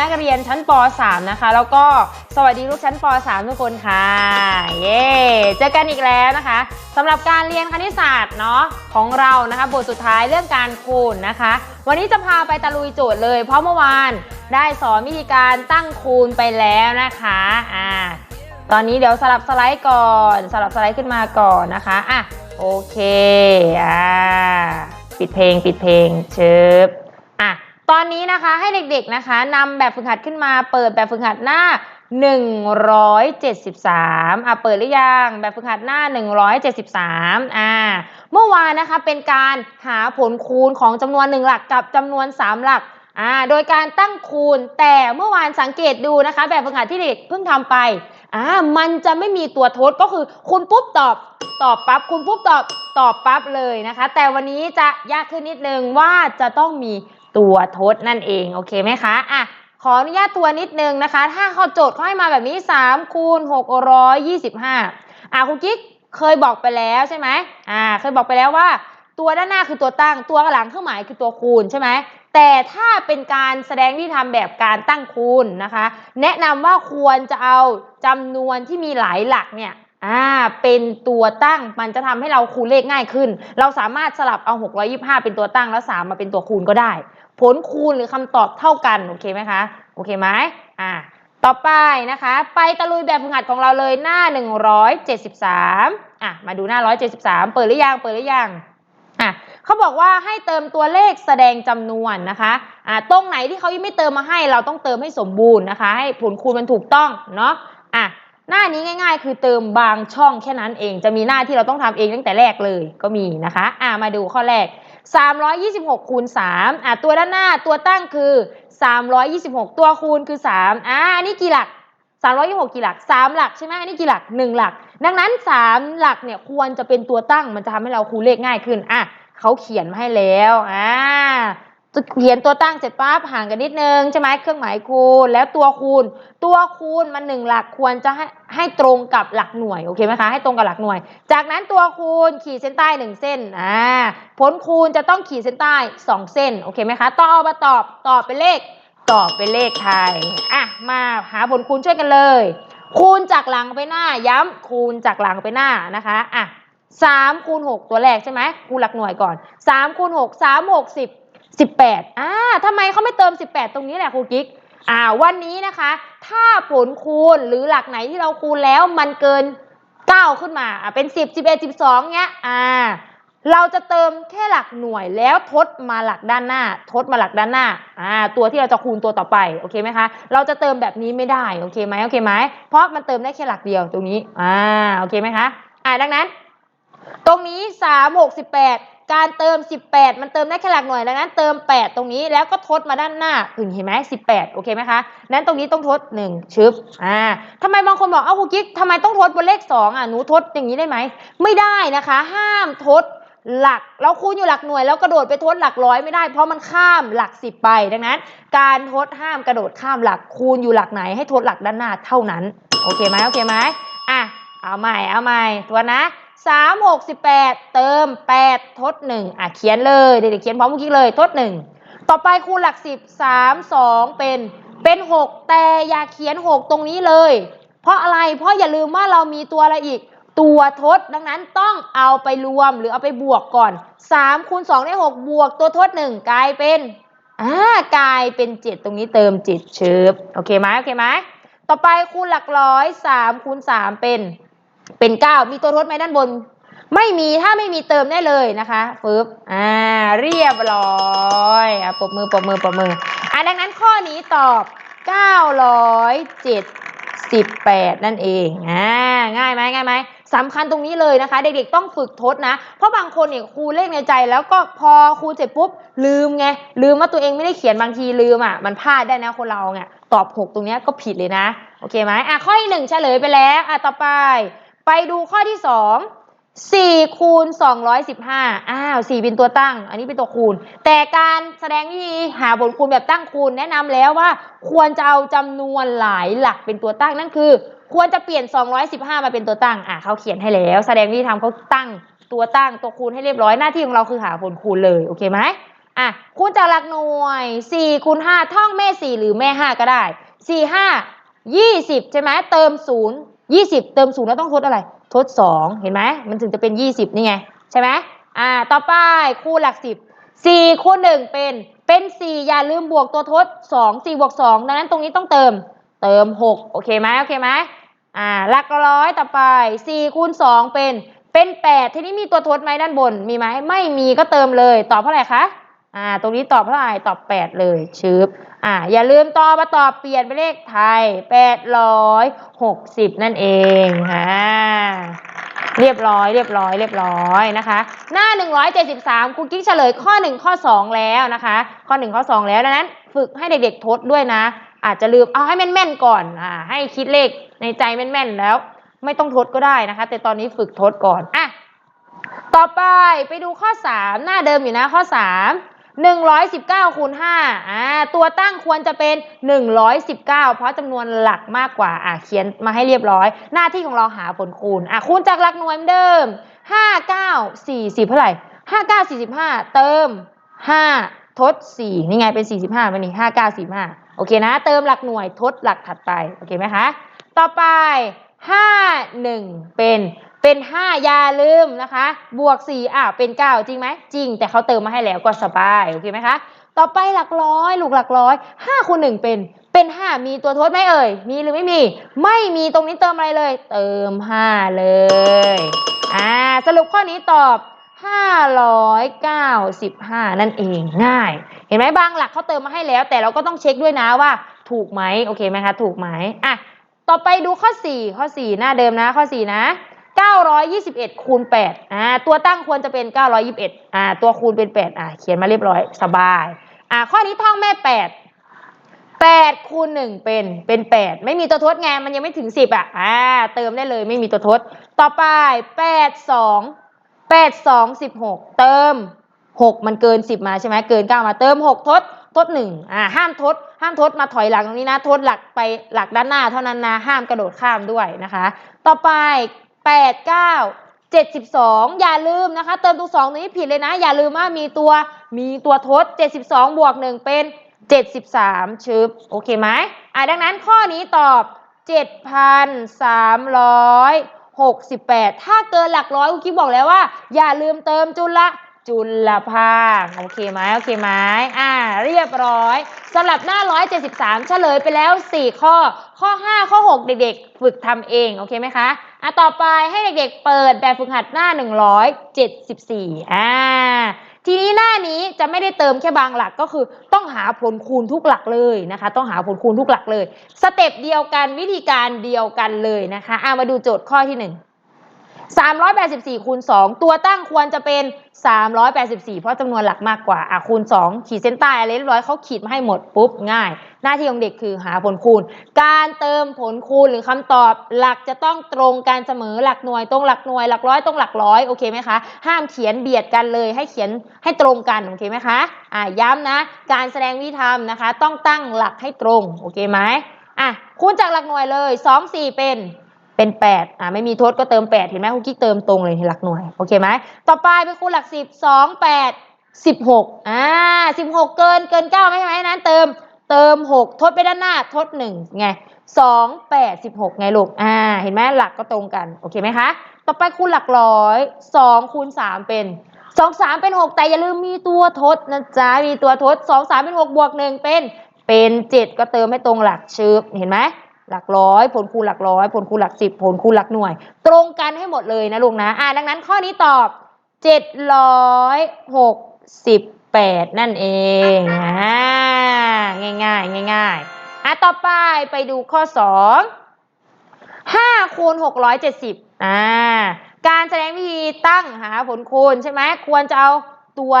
นักเรียนชั้นป .3 นะคะ แล้วก็สวัสดีลูกชั้นป .3 ทุกคนค่ะ เย้เจอกันอีกแล้วนะคะสำหรับการเรียนคณิตศาสตร์เนาะของเรานะคะบทสุดท้ายเรื่องการคูณนะคะ วันนี้จะพาไปตะลุยโจทย์เลย เพราะเมื่อวานได้สอนวิธีการตั้งคูณไปแล้วนะคะอ่าตอนนี้เดี๋ยวสลับสไลด์ก่อนสลับสไลด์ขึ้นมาก่อนนะคะอะโอเคอ่าปิดเพลงปิดเพลงเชิบอะ ตอนนี้นะคะให้เด็กๆนะคะนำแบบฝึกหัดขึ้นมา เปิดแบบฝึกหัดหน้า 173อะเปิดหรือยังแบบฝึกหัดหน้า 173อ่าเมื่อวานนะคะเป็นการหาผลคูณของจำนวน1หลักกับจำนวน 3 หลักอ่าโดยการตั้งคูณแต่เมื่อวานสังเกตดูนะคะ แบบฝึกหัดที่เด็กเพิ่งทำไปอ่ามันจะไม่มีตัวทดก็คือคูณปุ๊บตอบตอบปั๊บคูณปุ๊บตอบตอบปั๊บเลยนะคะ แต่วันนี้จะยากขึ้นนิดนึงว่าจะต้องมี ตัวทดนั่นเองโอเคไหมคะอะขออนุญาตตัวนิดนึงนะคะ ถ้าเขาโจทย์เขาให้มาแบบนี้3คูณ625อะคุณกิ๊กเคยบอกไปแล้วใช่ไหมอ่าเคยบอกไปแล้วว่า ตัวด้านหน้าคือตัวตั้งตัวหลังเครื่องหมายคือตัวคูณใช่ไหมแต่ถ้าเป็นการแสดงที่ทำแบบการตั้งคูณนะคะ แนะนำว่าควรจะเอาจำนวนที่มีหลายหลักเนี่ยอ่าเป็นตัวตั้งมันจะทำให้เราคูณเลขง่ายขึ้น เราสามารถสลับเอา 625 เป็นตัวตั้งแล้ว 3 มาเป็นตัวคูณก็ได้ ผลคูณหรือคำตอบเท่ากัน โอเคไหมคะ โอเคไหมอ่าต่อไปนะคะ ไปตะลุยแบบฝึกหัดของเราเลยหน้า 173อะมาดูหน้า 173 เปิดหรือยัง เปิดหรือยังอะเขาบอกว่าให้เติมตัวเลขแสดงจำนวนนะคะอะตรงไหนที่เขายังไม่เติมมาให้เราต้องเติมให้สมบูรณ์นะคะ ให้ผลคูณมันถูกต้องเนาะอะหน้านี้ง่าย ๆ คือเติมบางช่องแค่นั้นเอง จะมีหน้าที่เราต้องทำเองตั้งแต่แรกเลยก็มีนะคะอะมาดูข้อแรก 326คูณ3อะตัวด้านหน้าตัวตั้งคือ 326 ตัวคูณคือ3อะอันนี้กี่หลัก 326 กี่หลัก 3 หลักใช่ไหมอันนี้กี่หลัก 1 หลัก ดังนั้น 3 หลักเนี่ยควรจะเป็นตัวตั้งมันจะทำให้เราคูณเลขง่ายขึ้นอะเขาเขียนมาให้แล้วอ่า เขียนตัวตั้งเสร็จปั๊บห่างกันนิดนึงใช่ไหมเครื่องหมายคูณ แล้วตัวคูณ ตัวคูณมันหนึ่งหลักควรจะให้ให้ตรงกับหลักหน่วยโอเคไหมคะให้ตรงกับหลักหน่วย จากนั้นตัวคูณขีดเส้นใต้หนึ่งเส้นอ่าผลคูณจะต้องขีดเส้นใต้สองเส้นโอเคไหมคะต้องเอามาตอบตอบเป็นเลขตอบเป็นเลขไทยอะมาหาผลคูณช่วยกันเลย คูณจากหลังไปหน้าย้ำคูณจากหลังไปหน้านะคะอะสามคูณหกตัวแรกใช่ไหมคูณหลักหน่วยก่อนสามคูณหกสามหกสิบ สิบแปดอ่าทำไมเขาไม่เติมสิบแปดตรงนี้แหละครูกิ๊กอ่าวันนี้นะคะ ถ้าผลคูณหรือหลักไหนที่เราคูณแล้วมันเกินเก้าขึ้นมาอะเป็นสิบสิบเอ็ดสิบสองเงี้ยอ่าเราจะเติมแค่หลักหน่วยแล้วทดมาหลักด้านหน้า ทดมาหลักด้านหน้าอ่าตัวที่เราจะคูณตัวต่อไปโอเคไหมคะ เราจะเติมแบบนี้ไม่ได้โอเคไหมโอเคไหมเพราะมันเติมได้แค่หลักเดียวตรงนี้อ่าโอเคไหมคะอ่าดังนั้น ตรงนี้สามห การเติม 18 มันเติมได้แค่หลักหน่วยดังนั้นเติม 8 ตรงนี้แล้วก็ทดมาด้านหน้าถึงเห็นไหม18 โอเคไหมคะนั้นตรงนี้ต้องทด 1 ชึบอ่าทำไมบางคนบอกเอ้าครูกิ๊กทำไมต้องทดบนเลข 2 อะหนูทดอย่างนี้ได้ไหม ไม่ได้นะคะ ห้ามทดหลักเราคูณอยู่หลักหน่วย แล้วกระโดดไปทดหลักร้อยไม่ได้ เพราะมันข้ามหลัก10ไปดังนั้น การทดห้ามกระโดดข้ามหลักคูณอยู่หลักไหนให้ทดหลักด้านหน้าเท่านั้น โอเคไหมโอเคไหมอะเอาใหม่เอาใหม่ตัวนะ สามหกสิบแปดเติมแปดทดหนึ่งอะเขียนเลย เด็กๆเขียนพร้อมเมื่อกี้เลย ทดหนึ่งต่อไปคูณหลักสิบสามสองเป็น เป็นหกแต่อย่าเขียนหกตรงนี้เลย เพราะอะไร เพราะอย่าลืมว่าเรามีตัวอะไรอีก ตัวทด ดังนั้นต้องเอาไปรวมหรือเอาไปบวกก่อน 3คูณ2ได้ 6 บวกตัวทด 1 กลายเป็น อ่า กลายเป็น 7 ตรงนี้เติม 7 เชิบ โอเคไหมโอเคไหม ต่อไปคูณหลักร้อย3คูณ3เป็น เป็น9มีตัวทดไหมด้านบน ไม่มีถ้าไม่มีเติมได้เลยนะคะฟึบอ่าเรียบร้อยอะปรบมือปรบมือปรบมืออะดังนั้นข้อนี้ตอบ 978 นั่นเองอ่าง่ายไหมง่ายไหมสำคัญตรงนี้เลยนะคะ เด็กๆต้องฝึกทดนะ เพราะบางคนเนี่ยครูเลขในใจ แล้วก็พอครูเสร็จปุ๊บลืมไงลืมว่าตัวเองไม่ได้เขียนบางทีลืมอะมันพลาดได้นะคนเราเนี่ยตอบ 6 ตรงนี้ก็ผิดเลยนะ โอเคไหมอะข้อที่หนึ่งเฉลยไปแล้วอะต่อไป ไปดูข้อที่สอง4คูณ215อ้าว4เป็นตัวตั้ง อันนี้เป็นตัวคูณ แต่การแสดงวิธีหาผลคูณแบบตั้งคูณแนะนำแล้วว่า ควรจะเอาจำนวนหลายหลักเป็นตัวตั้งนั่นคือ ควรจะเปลี่ยน 215 มาเป็นตัวตั้ง อะเขาเขียนให้แล้ว แสดงวิธีทำเขาตั้งตัวตั้งตัวคูณให้เรียบร้อยหน้าที่ของเราคือหาผลคูณเลยโอเคไหมอะคูณจากหลักหน่วย4คูณ5ท่องแม่ 4 หรือแม่ 5 ก็ได้ 4 5 20 ใช่ไหมเติม 0 20 เติม0แล้วต้องทดอะไร ทด 2 เห็นไหมมันถึงจะเป็น 20 นี่ไง ใช่ไหมอ่าต่อไปคูณหลัก 10 4คูณ1เป็นเป็น 4 อย่าลืมบวกตัวทด 2 4บวก2ดังนั้นตรงนี้ต้องเติมเติม 6 โอเคไหมโอเคไหมอ่าหลักร้อยต่อไป 4คูณ2เป็นเป็น 8 ทีนี้มีตัวทดไหมด้านบนมีไหมไม่มีก็เติมเลยตอบเท่าไหร่คะ อ่า ตรงนี้ตอบเท่าไหร่ตอบ 8 เลยชืบอ่า อย่าลืมต่อมาตอบเปลี่ยนเป็นเลขไทย 860 นั่นเองอ่าเรียบร้อยเรียบร้อยเรียบร้อยนะคะ หน้า 173ครูกิ๊กเฉลยข้อ 1 ข้อ 2 แล้วนะคะ ข้อ 1 ข้อ 2 แล้วดังนั้น ฝึกให้เด็กๆทดด้วยนะ อาจจะลืมเอาให้แม่นๆก่อนอ่าให้คิดเลขในใจแม่นๆแล้ว ไม่ต้องทดก็ได้นะคะ แต่ตอนนี้ฝึกทดก่อนอะต่อไปไปดูข้อ 3 หน้าเดิมอยู่นะข้อ 3 119คูณ5อ่าตัวตั้งควรจะเป็น 119 เพราะจำนวนหลักมากกว่าอะเขียนมาให้เรียบร้อย หน้าที่ของเราหาผลคูณอะคูณจากหลักหน่วยเหมือนเดิม 5 9 40 เท่าไหร่ 5 9 45 เติม 5 ทด 4 นี่ไงเป็น 45มันนี่ 5 9 45 โอเคนะ เติมหลักหน่วยทดหลักถัดไป โอเคไหมคะ ต่อไป 5 1 เป็น เป็น 5 อย่าลืมนะคะ บวก 4 อะเป็น 9 จริงไหม จริง แต่เขาเติมมาให้แล้วก็สบาย โอเคไหมคะ ต่อไปหลักร้อย ลูกหลักร้อย5คูณ1เป็น เป็น 5 มีตัวทดไหมเอ่ย มีหรือไม่มี ไม่มีตรงนี้เติมอะไรเลย เติม 5 เลย อ่า สรุปข้อนี้ตอบ595 นั่นเองง่าย เห็นไหมบางหลักเขาเติมมาให้แล้ว แต่เราก็ต้องเช็คด้วยนะว่า ถูกไหมโอเคไหมคะ ถูกไหมอะต่อไปดูข้อ 4 ข้อ 4 หน้าเดิมนะ ข้อ 4 นะ 921คูณ8อ่าตัวตั้งควรจะเป็น 921อ่าตัวคูณเป็น 8อ่าเขียนมาเรียบร้อยสบายอ่าข้อนี้ท่องแม่ 8 8คูณ1เป็นเป็น 8 ไม่มีตัวทดไงมันยังไม่ถึง 10อะอ่าเติมได้เลยไม่มีตัวทด ต่อไป 8 2 8 2 16 เติม 6 มันเกิน 10 มาใช่ไหมเกิน 9 มาเติม 6 ทด ทด1อ่าห้ามทด ห้ามทดมาถอยหลังตรงนี้นะ ทดหลักไปหลักด้านหน้าเท่านั้นนะ ห้ามกระโดดข้ามด้วยนะคะ ต่อไป 8 9 72 อย่าลืมนะคะ เติมตัว2ตัวนี้ผิดเลยนะ อย่าลืมว่ามีตัวมีตัวทด 72 บวก 1 เป็น 73 ชึบ โอเคไหมอะดังนั้นข้อนี้ตอบ 7,368 ถ้าเกินหลักร้อยคุกคิดบอกแล้วว่า อย่าลืมเติมจุละ จุลภาคโอเคไหมโอเคไหมอ่า เรียบร้อยสำหรับหน้า 173 เฉลยไปแล้ว 4 ข้อ ข้อ 5 ข้อ 6 เด็กๆ ฝึกทำเอง โอเคไหมคะอะต่อไปให้เด็กๆ เปิดแบบฝึกหัดหน้า 174 อ่า ทีนี้หน้านี้จะไม่ได้เติมแค่บางหลักก็คือต้องหาผลคูณทุกหลักเลยนะคะ ต้องหาผลคูณทุกหลักเลย สเต็ปเดียวกันวิธีการเดียวกันเลยนะคะอะมาดูโจทย์ข้อที่ 1 384คูณ2ตัวตั้งควรจะเป็น 384 เพราะจำนวนหลักมากกว่าอะคูณ 2 ขีดเส้นใต้อะไรเรียบร้อยเขาขีดมาให้หมดปุ๊บง่าย หน้าที่ของเด็กคือหาผลคูณ การเติมผลคูณหรือคำตอบหลักจะต้องตรงกันเสมอหลักหน่วยตรงหลักหน่วยหลักร้อยตรงหลักร้อยโอเคไหมคะห้ามเขียนเบียดกันเลยให้เขียนให้ตรงกันโอเคไหมคะอะย้ำนะ การแสดงวิธีทำนะคะ ต้องตั้งหลักให้ตรงโอเคไหมอะคูณจากหลักหน่วยเลย 2 4 เป็น เป็น 8 อ่าไม่มีทดก็เติม 8 เห็นไหมคุกกี้เติมตรงเลยหลักหน่วย โอเคไหม ต่อไปเป็นคูณหลัก 10 2 8 16อ่า16 เกินเกิน9ไม่ใช่ไหมนั้น เติมเติม 6 ทดไปด้านหน้า ทด1ไง2 8 16 ไงลูก อ่า เห็นไหมหลักก็ตรงกัน โอเคไหมคะ ต่อไปคูณหลักร้อย2คูณ3เป็น 2 3 เป็น 6 แต่อย่าลืมมีตัวทดนะจ๊ะ มีตัวทด 2 3 เป็น 6 บวก 1 เป็น เป็น 7 ก็เติมให้ตรงหลักชืบเห็นไหม หลักร้อย ผลคูณหลักร้อย ผลคูณหลักสิบผลคูณหลักหน่วย ตรงกันให้หมดเลยนะลูกนะอ่าดังนั้นข้อนี้ตอบ768นั่นเองอ่าง่ายๆง่ายๆอะต่อไปไปดูข้อ2 5คูณ670อ่าการแสดงวิธีตั้งหาผลคูณใช่ไหมควรจะเอาตัว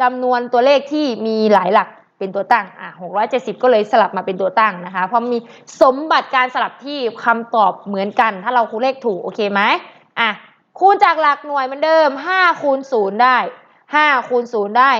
จำนวนตัวเลขที่มีหลายหลัก เป็นตัวตั้งอะ670 ก็เลยสลับมาเป็นตัวตั้งนะคะ เพราะมีสมบัติการสลับที่คำตอบเหมือนกัน ถ้าเราคูณเลขถูกโอเคไหมอะคูณจากหลักหน่วยเหมือนเดิม 5 คูณ 0 ได้ 5 คูณ 0 ได้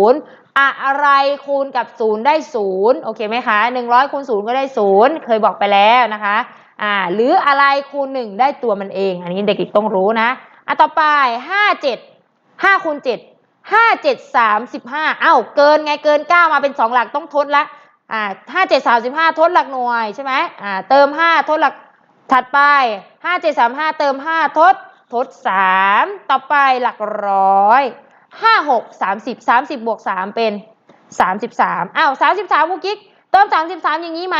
0 อะไรคูณกับ 0 ได้ 0 โอเคไหมคะ 100 คูณ 0 ก็ได้ 0 เคยบอกไปแล้วนะคะ อ่า หรืออะไรคูณ 1 ได้ตัวมันเอง อันนี้เด็กๆต้องรู้นะ อะต่อไป 5 7 5คูณ7 ห้าเจ็ดสามสิบห้าเอ้าเกินไงเกินเก้ามาเป็นสองหลักต้องทดละอ่าห้าเจ็ดสามสิบห้าทดหลักหน่วยใช่ไหมอ่าเติมห้าทดหลักถัดไปห้าเจ็ดสามห้าเติมห้าทดทดสามต่อไปหลักร้อยห้าหกสามสิบสามสิบบวกสามเป็นสามสิบสามอ้าวสามสิบสามกุ๊กกิ๊กเติมสามสิบสามอย่างนี้ไหม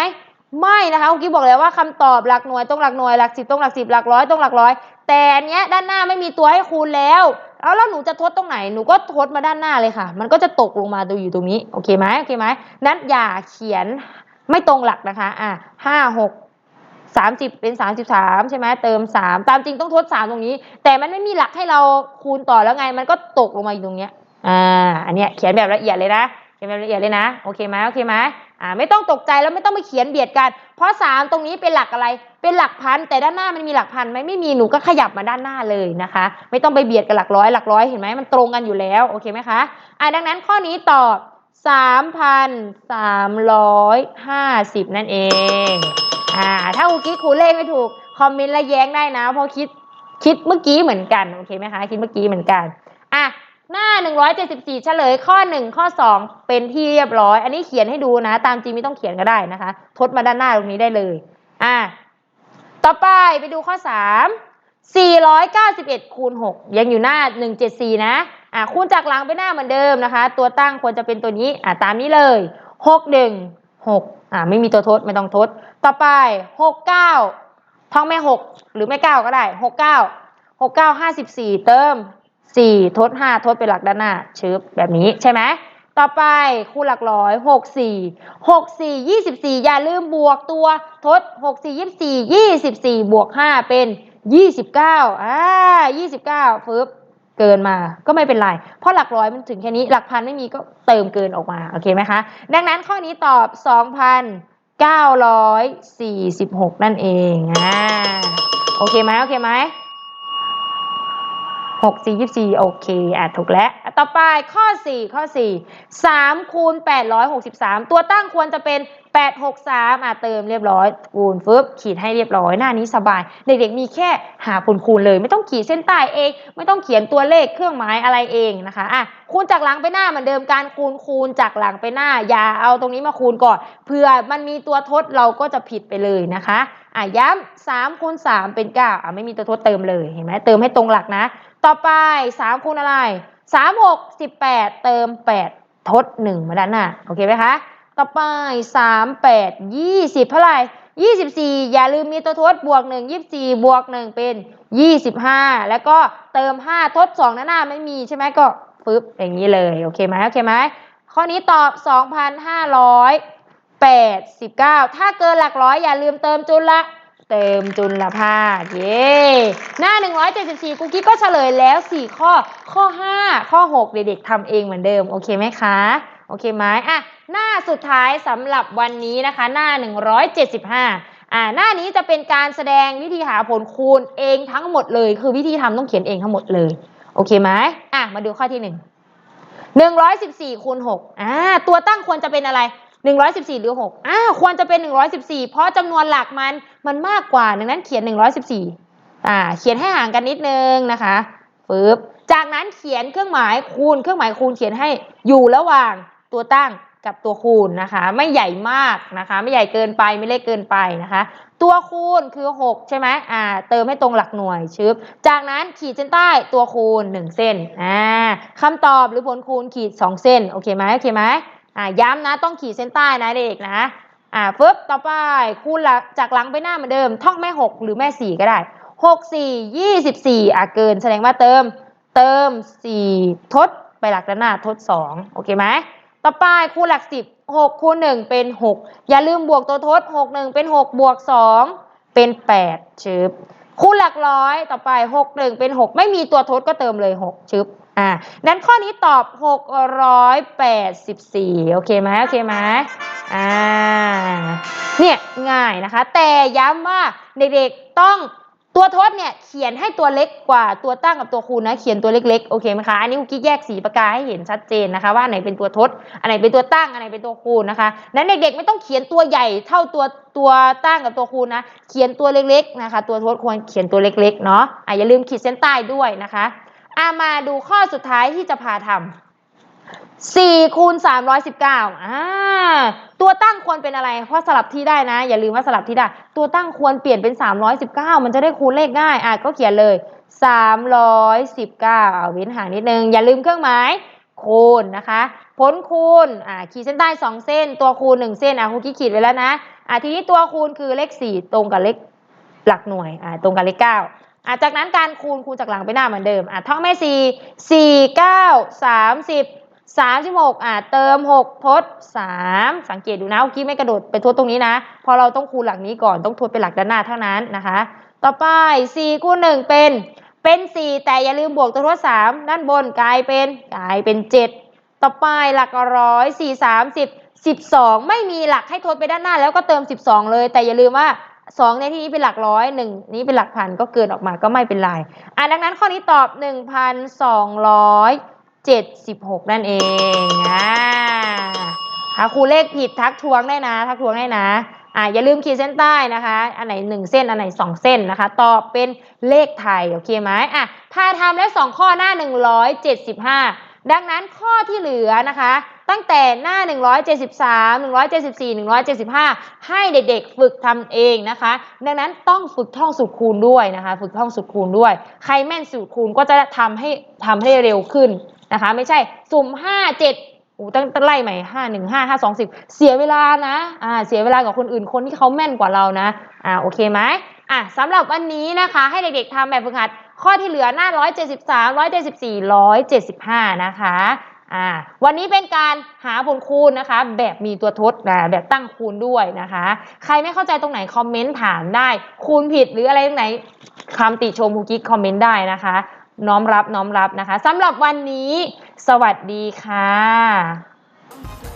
ไม่นะคะกุ๊กกิ๊กบอกแล้วว่าคำตอบหลักหน่วยตรงหลักหน่วยหลักสิบตรงหลักสิบหลักร้อยตรงหลักร้อยแต่อันเนี้ยด้านหน้าไม่มีตัวให้คูณแล้ว แล้วแล้วหนูจะทดตรงไหนหนูก็ทดมาด้านหน้าเลยค่ะ มันก็จะตกลงมาดูอยู่ตรงนี้โอเคไหมโอเคไหมนั้นอย่าเขียนไม่ตรงหลักนะคะอะห้าหกสามสิบเป็นสามสิบสามใช่ไหมเติมสามตามจริงต้องทดสามตรงนี้ แต่มันไม่มีหลักให้เราคูณต่อแล้วไง มันก็ตกลงมาอยู่ตรงเนี้ยอ่าอันเนี้ยเขียนแบบละเอียดเลยนะเขียนแบบละเอียดเลยนะโอเคไหมโอเคไหมอ่าไม่ต้องตกใจแล้วไม่ต้องไปเขียนเบียดกัน เพราะสามตรงนี้เป็นหลักอะไร เป็นหลักพันแต่ด้านหน้ามันมีหลักพันไหมไม่มีหนูก็ขยับมาด้านหน้าเลยนะคะ ไม่ต้องไปเบียดกับหลักร้อยหลักร้อยเห็นไหมมันตรงกันอยู่แล้วโอเคไหมคะอ่าดังนั้นข้อนี้ตอบสามพันสามร้อยห้าสิบนั่นเองอ่าถ้าครูกิ๊กครูเลขไม่ถูกคอมเมนต์และแย้งได้นะเพราะคิดคิดเมื่อกี้เหมือนกันโอเคไหมคะคิดเมื่อกี้เหมือนกันอะหน้า 174 เฉลยข้อ 1 ข้อ 2 เป็นที่เรียบร้อย อันนี้เขียนให้ดูนะ ตามจริงไม่ต้องเขียนก็ได้นะคะ ทดมาด้านหน้าตรงนี้ได้เลย อะ ต่อไปไปดูข้อ 3 491คูณ6ยังอยู่หน้า 174 นะอะคูณจากหลังไปหน้าเหมือนเดิมนะคะ ตัวตั้งควรจะเป็นตัวนี้อะตามนี้เลย 6 1 6อะไม่มีตัวทดไม่ต้องทด ต่อไป 69ท่องไม่ 6 หรือไม่ 9 ก็ได้ 69 69 54 เติม 4 ทด 5 ทดเป็นหลักด้านหน้าชึบแบบนี้ใช่ไหม ต่อไปคู่หลักร้อย64 64 24อย่าลืมบวกตัวทด64 24 24บวก5เป็น29อ่า29ฟึบเกินมาก็ไม่เป็นไร เพราะหลักร้อยมันถึงแค่นี้ หลักพันไม่มีก็เติมเกินออกมา โอเคไหมคะ ดังนั้นข้อนี้ตอบ2,946นั่นเองอ่าโอเคไหมโอเคไหม หกสี่ยี่สี่โอเค อะ ถูกแล้ว ต่อไปข้อสี่ข้อสี่สามคูณแปดร้อยหกสิบสามตัวตั้งควรจะเป็นแปดหกสามอะ เติมเรียบร้อย คูณฟึบขีดให้เรียบร้อย หน้านี้สบาย เด็กๆ มีแค่หาผลคูณเลย ไม่ต้องขีดเส้นใต้เอง ไม่ต้องเขียนตัวเลขเครื่องหมายอะไรเองนะคะ อะ คูณจากหลังไปหน้าเหมือนเดิม การคูณคูณจากหลังไปหน้า อย่าเอาตรงนี้มาคูณก่อน เผื่อมันมีตัวทดเราก็จะผิดไปเลยนะคะ อะย้ำสามคูณสามเป็นเก้าอะไม่มีตัวทดเติมเลยเห็นไหมเติมให้ตรงหลักนะ ต่อไปสามคูณอะไรสามหกสิบแปดเติมแปดทดหนึ่งมาด้านหน้าโอเคไหมคะต่อไปสามแปดยี่สิบเท่าไหร่ยี่สิบสี่อย่าลืมมีตัวทดบวกหนึ่งยี่สิบสี่บวกหนึ่งเป็นยี่สิบห้าแล้วก็เติมห้าทดสองด้านหน้าไม่มีใช่ไหมก็ปึ๊บอย่างนี้เลยโอเคไหมโอเคไหมข้อนี้ตอบสองพันห้าร้อย แปดสิบเก้าถ้าเกินหลักร้อยอย่าลืมเติมจุลละ เติมจุลภาคเย้หน้า 174กุ๊กกิ๊กก็เฉลยแล้ว 4 ข้อ ข้อ 5 ข้อ 6 เด็กๆทำเองเหมือนเดิม โอเคไหมคะ โอเคไหมอะ หน้าสุดท้ายสำหรับวันนี้นะคะ หน้า 175อ่าหน้านี้จะเป็นการแสดงวิธีหาผลคูณเองทั้งหมดเลย คือวิธีทำต้องเขียนเองทั้งหมดเลย โอเคไหมอะมาดูข้อที่1 114คูณ6อ่าตัวตั้งควรจะเป็นอะไร 114 หรือ 6อ่าควรจะเป็น 114 เพราะจำนวนหลักมันมันมากกว่า ดังนั้นเขียน 114อ่าเขียนให้ห่างกันนิดนึงนะคะปึ๊บจากนั้นเขียนเครื่องหมายคูณ เครื่องหมายคูณเขียนให้อยู่ระหว่างตัวตั้งกับตัวคูณนะคะ ไม่ใหญ่มากนะคะ ไม่ใหญ่เกินไปไม่เล็กเกินไปนะคะ ตัวคูณคือ 6 ใช่ไหมอ่า เติมให้ตรงหลักหน่วยชึบจากนั้นขีดเส้นใต้ตัวคูณ 1 เส้นอ่าคำตอบหรือผลคูณขีด 2 เส้น โอเคไหมโอเคไหม อ่าย้ำนะต้องขีดเส้นใต้นะเด็กนะอ่าฟึบต่อไปคูณหลักจากหลังไปหน้าเหมือนเดิม ท่องแม่หกหรือแม่สี่ก็ได้หกสี่ยี่สิบสี่อะเกินแสดงว่าเติม เติมสี่ทดไปหลักด้านหน้าทดสองโอเคไหมต่อไปคูณหลักสิบหกคูณหนึ่งเป็นหกอย่าลืมบวกตัวทดหกหนึ่งเป็นหกบวกสองเป็นแปดชึบคูณหลักร้อยต่อไปหกหนึ่งเป็นหกไม่มีตัวทดก็เติมเลยหกชึบ อ่านั้นข้อนี้ตอบ 684 โอเคไหมโอเคไหมอ่าเนี่ยง่ายนะคะ แต่ย้ำว่าเด็กๆต้องตัวทดเนี่ยเขียนให้ตัวเล็กกว่าตัวตั้งกับตัวคูณนะเขียนตัวเล็กๆโอเคไหมคะอันนี้คุกกี้แยกสีปากกาให้เห็นชัดเจนนะคะ ว่าอันไหนเป็นตัวทดอันไหนเป็นตัวตั้งอันไหนเป็นตัวคูณนะคะนั้นเด็กๆไม่ต้องเขียนตัวใหญ่เท่าตัวตัวตั้งกับตัวคูณนะเขียนตัวเล็กๆนะคะ ตัวทดควรเขียนตัวเล็กๆเนาะอะอย่าลืมขีดเส้นใต้ด้วยนะคะ อามาดูข้อสุดท้ายที่จะพาทำ4คูณ319อ่าตัวตั้งควรเป็นอะไร เพราะสลับที่ได้นะ อย่าลืมว่าสลับที่ได้ ตัวตั้งควรเปลี่ยนเป็น319มันจะได้คูณเลขง่ายอะก็เขียนเลย319เอาเว้นห่างนิดนึง อย่าลืมเครื่องหมายคูณนะคะ ผลคูณอ่าขีดเส้นใต้2เส้น ตัวคูณ1เส้นอะครูกี้ขีดไว้แล้วนะอ่าทีนี้ตัวคูณคือเลข4ตรงกับเลขหลักหน่วยอ่าตรงกับเลข9 อ่าจากนั้นการคูณคูณจากหลังไปหน้าเหมือนเดิมอ่าท่องแม่4 4 9 30 36อ่าเติม6ทด3สังเกตดูนะครูกี้ไม่กระโดดไปทดตรงนี้นะ พอเราต้องคูณหลักนี้ก่อนต้องทดเป็นหลักด้านหน้าเท่านั้นนะคะ ต่อไป4คูณ1เป็นเป็น4แต่อย่าลืมบวกตัวทด3ด้านบนกลายเป็นกลายเป็น7ต่อไปหลักร้อยสี่สามสิบสิบสองไม่มีหลักให้ทดไปด้านหน้าแล้วก็เติม12เลย แต่อย่าลืมว่า 2ในที่นี้เป็นหลักร้อยหนึ่งนี้เป็นหลักพันก็เกินออกมาก็ไม่เป็นไรอะดังนั้นข้อนี้ตอบ1,276นั่นเองอ่าถ้าครูเลขผิดทักทวงได้นะ ทักทวงได้นะอ่าอย่าลืมขีดเส้นใต้นะคะ อันไหน1เส้น อันไหน2เส้นนะคะ ตอบเป็นเลขไทย โอเคไหมอะพาทำและ2ข้อหน้า175ดังนั้นข้อที่เหลือนะคะ ตั้งแต่หน้า 173 174 175 ให้เด็กๆ ฝึกทำเองนะคะ ดังนั้นต้องฝึกท่องสูตรคูณด้วยนะคะ ฝึกท่องสูตรคูณด้วย ใครแม่นสูตรคูณก็จะทำให้ทำให้เร็วขึ้นนะคะ ไม่ใช่สุ่ม 5 7โอ้ตั้งตั้งไล่ใหม่ห้าหนึ่งห้าห้าสองสิบเสียเวลานะอ่าเสียเวลากับคนอื่นคนที่เขาแม่นกว่าเรานะอ่าโอเคไหมอะสำหรับวันนี้นะคะ ให้เด็กๆทำแบบฝึกหัด ข้อที่เหลือหน้า173 174 175นะคะ อ่าวันนี้เป็นการหาผลคูณนะคะ แบบมีตัวทดนะแบบตั้งคูณด้วยนะคะ ใครไม่เข้าใจตรงไหนคอมเมนต์ถามได้ คูณผิดหรืออะไรตรงไหนคำติชมครูกิ๊กคอมเมนต์ได้นะคะ น้อมรับน้อมรับนะคะสำหรับวันนี้ สวัสดีค่ะ